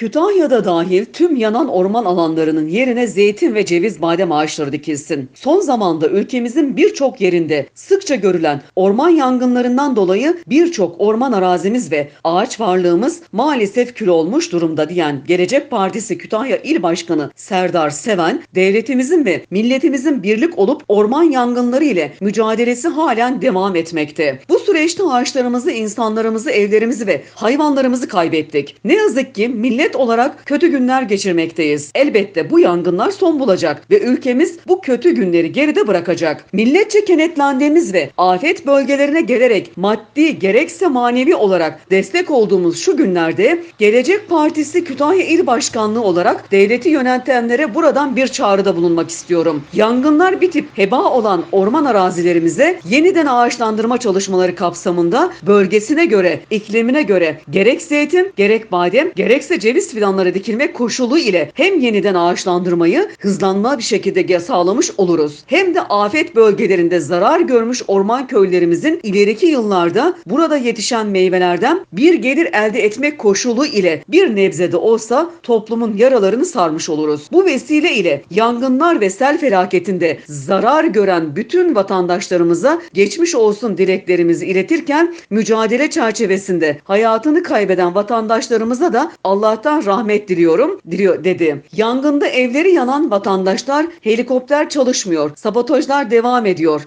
Kütahya'da dahil tüm yanan orman alanlarının yerine zeytin ve ceviz badem ağaçları dikilsin. Son zamanda ülkemizin birçok yerinde sıkça görülen orman yangınlarından dolayı birçok orman arazimiz ve ağaç varlığımız maalesef kül olmuş durumda diyen Gelecek Partisi Kütahya İl Başkanı Serdar Seven, devletimizin ve milletimizin birlik olup orman yangınları ile mücadelesi halen devam etmekte. Bu süreçte ağaçlarımızı, insanlarımızı, evlerimizi ve hayvanlarımızı kaybettik. Ne yazık ki millet olarak kötü günler geçirmekteyiz. Elbette bu yangınlar son bulacak ve ülkemiz bu kötü günleri geride bırakacak. Milletçe kenetlendiğimiz ve afet bölgelerine gelerek maddi gerekse manevi olarak destek olduğumuz şu günlerde Gelecek Partisi Kütahya İl Başkanlığı olarak devleti yönetenlere buradan bir çağrıda bulunmak istiyorum. Yangınlar bitip heba olan orman arazilerimize yeniden ağaçlandırma çalışmaları kapsamında bölgesine göre, iklimine göre gerek zeytin, gerek badem, gerekse ceviz fidanları dikilmek koşulu ile hem yeniden ağaçlandırmayı hızlanma bir şekilde sağlamış oluruz. Hem de afet bölgelerinde zarar görmüş orman köylerimizin ileriki yıllarda burada yetişen meyvelerden bir gelir elde etmek koşulu ile bir nebze de olsa toplumun yaralarını sarmış oluruz. Bu vesile ile yangınlar ve sel felaketinde zarar gören bütün vatandaşlarımıza geçmiş olsun dileklerimizi iletirken mücadele çerçevesinde hayatını kaybeden vatandaşlarımıza da Allah'tan rahmet diliyorum diliyor dedi. Yangında evleri yanan vatandaşlar helikopter çalışmıyor. Sabotajlar devam ediyor.